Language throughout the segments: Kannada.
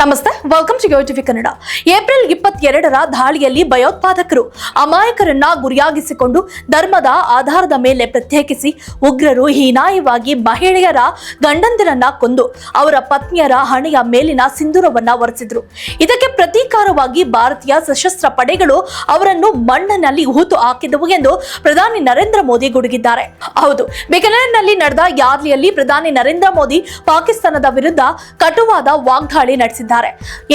ನಮಸ್ತೆ welcome to TV Kannada April ಇಪ್ಪತ್ತೆರಡರ ದಾಳಿಯಲ್ಲಿ ಭಯೋತ್ಪಾದಕರು ಅಮಾಯಕರನ್ನ ಗುರಿಯಾಗಿಸಿಕೊಂಡು ಧರ್ಮದ ಆಧಾರದ ಮೇಲೆ ಪ್ರತ್ಯೇಕಿಸಿ ಉಗ್ರರು ಹೀನಾಯವಾಗಿ ಮಹಿಳೆಯರ ಗಂಡಂದಿರನ್ನ ಕೊಂದು ಅವರ ಪತ್ನಿಯರ ಹಣೆಯ ಮೇಲಿನ ಸಿಂಧೂರವನ್ನ ಒರೆಸಿದ್ರು. ಇದಕ್ಕೆ ಪ್ರತೀಕಾರವಾಗಿ ಭಾರತೀಯ ಸಶಸ್ತ್ರ ಪಡೆಗಳು ಅವರನ್ನು ಮಣ್ಣಿನಲ್ಲಿ ಹೂತು ಹಾಕಿದವು ಎಂದು ಪ್ರಧಾನಿ ನರೇಂದ್ರ ಮೋದಿ ಗುಡುಗಿದ್ದಾರೆ. ಹೌದು ಬಿಕನೇರ್ನಲ್ಲಿ ನಡೆದ ಯಾರ್ಲಿಯಲ್ಲಿ ಪ್ರಧಾನಿ ನರೇಂದ್ರ ಮೋದಿ ಪಾಕಿಸ್ತಾನದ ವಿರುದ್ಧ ಕಟುವಾದ ವಾಗ್ದಾಳಿ ನಡೆಸಿದ್ದಾರೆ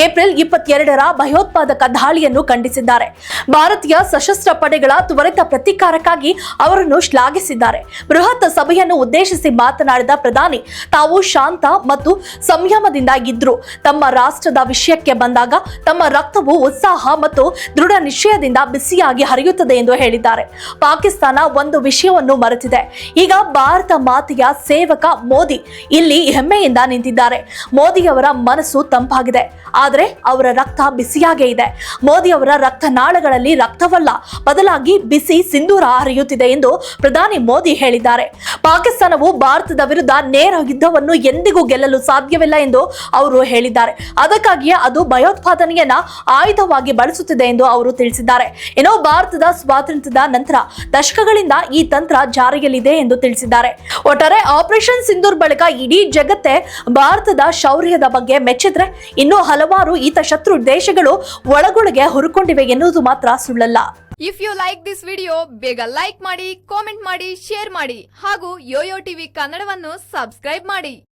ಏಪ್ರಿಲ್ ಇಪ್ಪತ್ತೆರಡರ ಭಯೋತ್ಪಾದಕ ದಾಳಿಯನ್ನು ಖಂಡಿಸಿದ್ದಾರೆ. ಭಾರತೀಯ ಸಶಸ್ತ್ರ ಪಡೆಗಳ ತ್ವರಿತ ಪ್ರತೀಕಾರಕ್ಕಾಗಿ ಅವರನ್ನು ಶ್ಲಾಘಿಸಿದ್ದಾರೆ. ಬೃಹತ್ ಸಭೆಯನ್ನು ಉದ್ದೇಶಿಸಿ ಮಾತನಾಡಿದ ಪ್ರಧಾನಿ, ತಾವು ಶಾಂತ ಮತ್ತು ಸಂಯಮದಿಂದ ಇದ್ರು. ತಮ್ಮ ರಾಷ್ಟ್ರದ ವಿಷಯಕ್ಕೆ ಬಂದಾಗ ತಮ್ಮ ರಕ್ತವು ಉತ್ಸಾಹ ಮತ್ತು ದೃಢ ನಿಶ್ಚಯದಿಂದ ಬಿಸಿಯಾಗಿ ಹರಿಯುತ್ತದೆ ಎಂದು ಹೇಳಿದ್ದಾರೆ. ಪಾಕಿಸ್ತಾನ ಒಂದು ವಿಷಯವನ್ನು ಮರೆತಿದೆ. ಈಗ ಭಾರತ ಮಾತೆಯ ಸೇವಕ ಮೋದಿ ಇಲ್ಲಿ ಹೆಮ್ಮೆಯಿಂದ ನಿಂತಿದ್ದಾರೆ. ಮೋದಿಯವರ ಮನಸ್ಸು ಆದರೆ ಅವರ ರಕ್ತ ಬಿಸಿಯಾಗೇ ಇದೆ. ಮೋದಿ ಅವರ ರಕ್ತನಾಳಗಳಲ್ಲಿ ರಕ್ತವಲ್ಲ, ಬದಲಾಗಿ ಬಿಸಿ ಸಿಂಧೂರ ಹರಿಯುತ್ತಿದೆ ಎಂದು ಪ್ರಧಾನಿ ಮೋದಿ ಹೇಳಿದ್ದಾರೆ. ಪಾಕಿಸ್ತಾನವು ಭಾರತದ ವಿರುದ್ಧ ನೇರ ಯುದ್ಧವನ್ನು ಎಂದಿಗೂ ಗೆಲ್ಲಲು ಸಾಧ್ಯವಿಲ್ಲ ಎಂದು ಅವರು ಹೇಳಿದ್ದಾರೆ. ಅದಕ್ಕಾಗಿಯೇ ಅದು ಭಯೋತ್ಪಾದನೆಯನ್ನ ಆಯುಧವಾಗಿ ಬಳಸುತ್ತಿದೆ ಎಂದು ಅವರು ತಿಳಿಸಿದ್ದಾರೆ. ಇನ್ನು ಭಾರತದ ಸ್ವಾತಂತ್ರ್ಯದ ನಂತರ ದಶಕಗಳಿಂದ ಈ ತಂತ್ರ ಜಾರಿಯಲ್ಲಿದೆ ಎಂದು ತಿಳಿಸಿದ್ದಾರೆ. ಒಟ್ಟಾರೆ ಆಪರೇಷನ್ ಸಿಂಧೂರ್ ಬಳಿಕ ಇಡೀ ಜಗತ್ತೇ ಭಾರತದ ಶೌರ್ಯದ ಬಗ್ಗೆ ಮೆಚ್ಚಿದ್ರೆ ಇನ್ನು ಹಲವಾರು ಈತ ಶತ್ರು ದೇಶಗಳು ಒಳಗೊಳಗೆ ಹುರುಕೊಂಡಿವೆ ಎನ್ನುವುದು ಮಾತ್ರ ಸುಳ್ಳಲ್ಲ. If you like this video ಬೇಗ ಲೈಕ್ ಮಾಡಿ ಕಾಮೆಂಟ್ ಮಾಡಿ ಶೇರ್ ಮಾಡಿ ಹಾಗೂ ಯೋಯೋ ಟಿವಿ ಕನ್ನಡವನ್ನು ಸಬ್ಸ್ಕ್ರೈಬ್ ಮಾಡಿ.